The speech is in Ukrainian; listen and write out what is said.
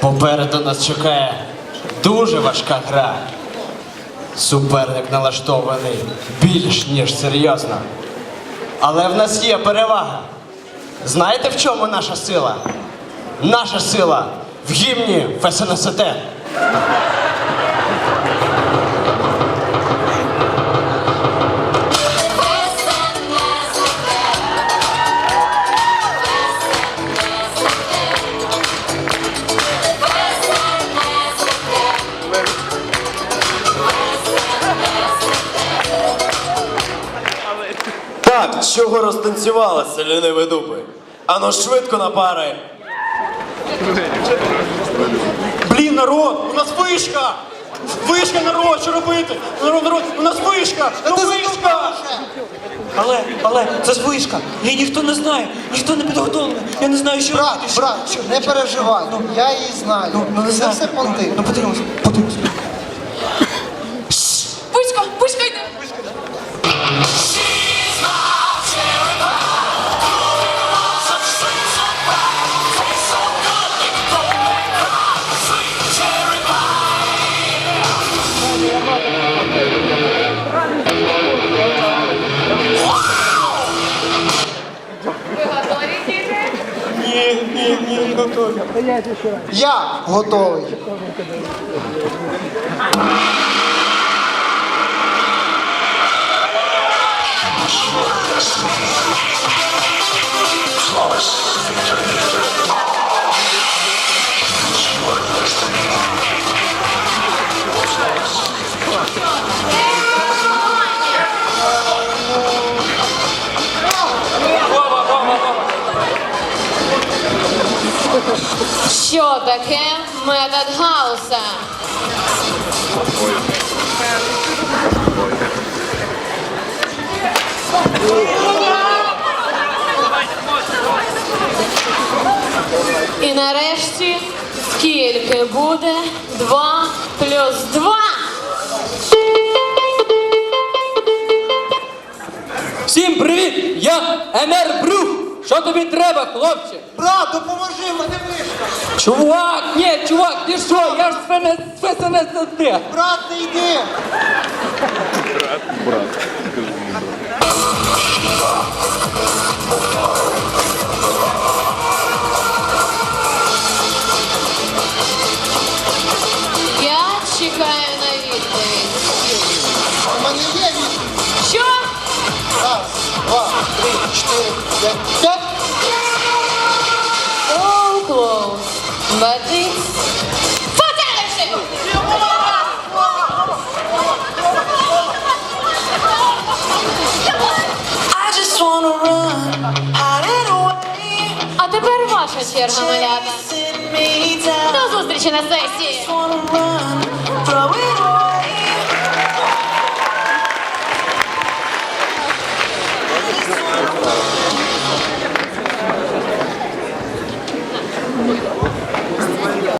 Попереду нас чекає дуже важка гра. Суперник налаштований більш ніж серйозно. Але в нас є перевага. Знаєте, в чому наша сила? Наша сила в гімні ФСНСТ. Чого розтанцювалися, ліниві дупи? Ану швидко на пари. Блін, народ, у нас вишка! Вишка, народ, що робити? Народ, народ, у нас вишка! Ну вишка! Але, але це ж вишка. Її ніхто не знає, ніхто не підготовлений. Я не знаю, що Брат, робити, брат, не переживай, я її знаю. Ну, ну не Це знаю. все понти. Ну подивимося, подивимося. Я готовий. Що таке метод Гауса? І нарешті скільки буде 2 плюс 2? Всім привіт! Я МР Брух! Що тобі треба, хлопче? Брат, допоможи, мене вишка. Чувак, ні, чувак, ти що? Я ж ФСНСТ! Брат, не йди. Брат, брат. Я чекаю на відповідь. У мене є вісім. Що? Раз, два, три, чотири, п'ять, А тепер ваша черга, малята. down. До зустрічі на сесії!